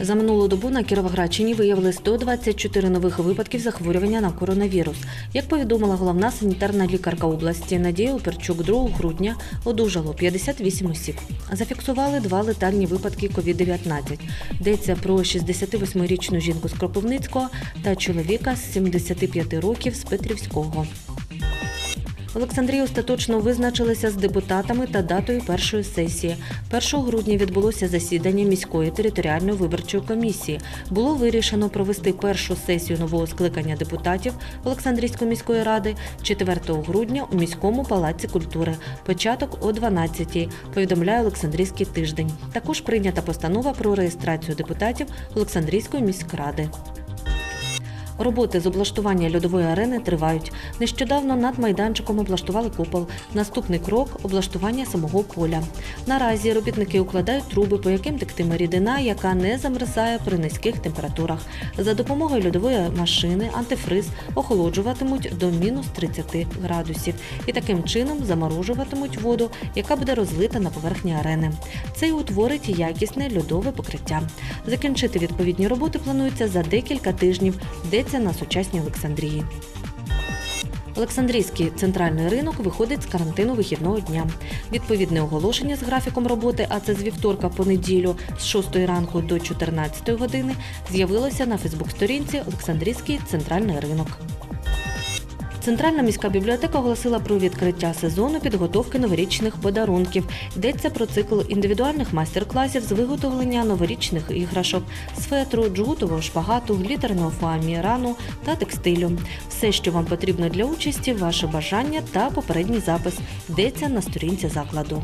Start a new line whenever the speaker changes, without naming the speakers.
За минулу добу на Кіровоградщині виявили 124 нових випадків захворювання на коронавірус. Як повідомила головна санітарна лікарка області Надія Оперчук, 2 грудня одужало 58 осіб. Зафіксували два летальні випадки COVID-19. Йдеться про 68-річну жінку з Кропивницького та чоловіка з 75 років з Петрівського. В остаточно визначилися з депутатами та датою першої сесії. 1 грудня відбулося засідання міської територіальної виборчої комісії. Було вирішено провести першу сесію нового скликання депутатів Олександрійської міської ради 4 грудня у міському палаці культури. Початок о 12-й, повідомляє Олександрійський тиждень. Також прийнята постанова про реєстрацію депутатів Олександрійської міськради. Роботи з облаштування льодової арени тривають. Нещодавно над майданчиком облаштували купол. Наступний крок облаштування самого поля. Наразі робітники укладають труби, по яким тектиме рідина, яка не замерзає при низьких температурах. За допомогою льодової машини антифриз охолоджуватимуть до мінус 30 градусів і таким чином заморожуватимуть воду, яка буде розлита на поверхні арени. Це й утворить якісне льодове покриття. Закінчити відповідні роботи планується за декілька тижнів. Йдеться на сучасній Олександрії. Олександрійський центральний ринок виходить з карантину вихідного дня. Відповідне оголошення з графіком роботи, а це з вівторка по неділю з 6 ранку до 14 години, з'явилося на Фейсбук-сторінці Олександрійський центральний ринок. Центральна міська бібліотека оголосила про відкриття сезону підготовки новорічних подарунків. Йдеться про цикл індивідуальних майстер-класів з виготовлення новорічних іграшок, з фетру, джгутового шпагату, глітерного фоамі, рану та текстилю. Все, що вам потрібно для участі, ваше бажання та попередній запис йдеться на сторінці закладу.